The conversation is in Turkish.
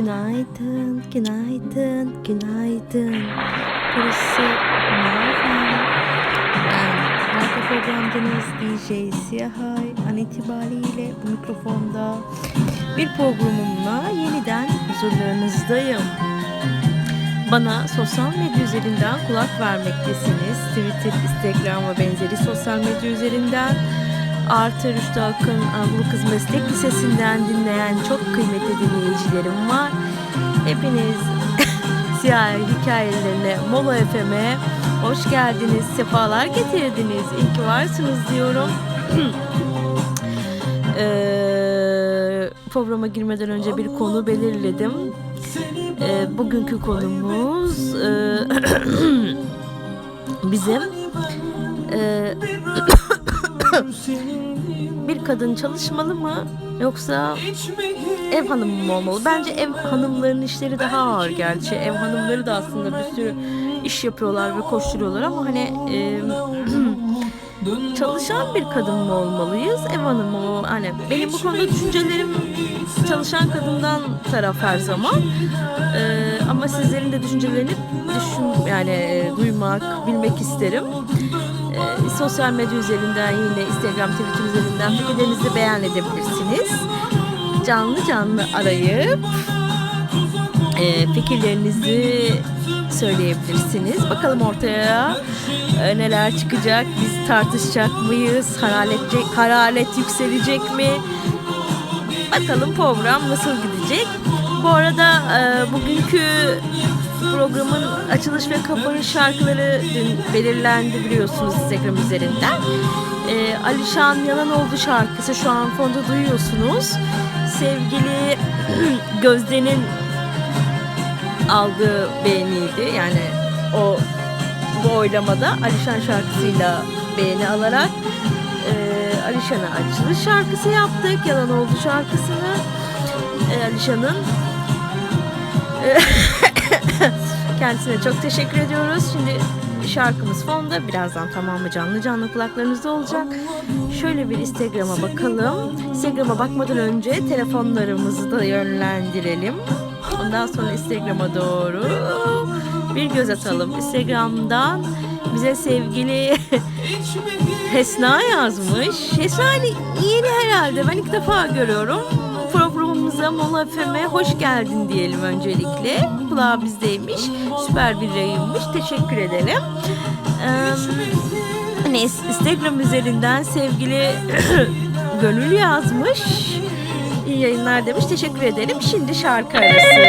Günaydın, günaydın, günaydın. Burası Merhaba. Harika programcınız DJ Siyahay. An itibariyle bu mikrofonda bir programımla yeniden huzurlarınızdayım. Bana sosyal medya üzerinden kulak vermektesiniz. Twitter, Instagram ve benzeri sosyal medya üzerinden Artı Rüştü Akın Anadolu Kız Meslek Lisesi'nden dinleyen çok kıymetli dinleyicilerim var. Hepiniz Siyah Hikayelerine Mola FM'e hoş geldiniz, sefalar getirdiniz. İyi ki varsınız diyorum. Eee, programa girmeden önce bir konu belirledim. Eee, bugünkü konumuz eee, bizim eee, bir kadın çalışmalı mı yoksa ev hanımı mı olmalı? Bence ev hanımlarının işleri daha ağır gerçi. Ev hanımları da aslında bir sürü iş yapıyorlar ve koşturuyorlar ama hani e, çalışan bir kadın mı olmalıyız? Ev hanımı mı? Hani benim bu konuda düşüncelerim çalışan kadından taraf her zaman. E, ama sizlerin de düşüncelerini düşün yani e, duymak, bilmek isterim. E, sosyal medya üzerinden yine Instagram, Twitter üzerinden fikirlerinizi beyan edebilirsiniz. Canlı canlı arayıp e, fikirlerinizi söyleyebilirsiniz. Bakalım ortaya e, neler çıkacak? Biz tartışacak mıyız? Hararet, hararet yükselecek mi? Bakalım program nasıl gidecek? Bu arada e, bugünkü programın açılış ve kapanış şarkıları dün belirlendi biliyorsunuz Instagram üzerinden. E, Alişan Yalanoğlu şarkısı şu an fonda duyuyorsunuz. Sevgili Gözde'nin aldığı beğeniydi. Yani o bu oylamada Alişan şarkısıyla beğeni alarak e, Alişan'a açılış şarkısı yaptık. Yalan oldu şarkısını. E, Alişan'ın kendisine çok teşekkür ediyoruz. Şimdi şarkımız fonda. Birazdan tamamı canlı canlı kulaklarınızda olacak. Şöyle bir Instagram'a bakalım. Instagram'a bakmadan önce telefonlarımızı da yönlendirelim. Ondan sonra Instagram'a doğru bir göz atalım. Instagram'dan bize sevgili Hesna yazmış. Hesna yeni herhalde. Ben ilk defa görüyorum. Programımıza Mola FM'e hoş geldin diyelim öncelikle. Kulağı bizdeymiş. Süper bir yayınmış. Teşekkür ederim. Ee, hani Instagram üzerinden sevgili Gönül yazmış. İyi yayınlar demiş. Teşekkür ederim. Şimdi şarkı arası.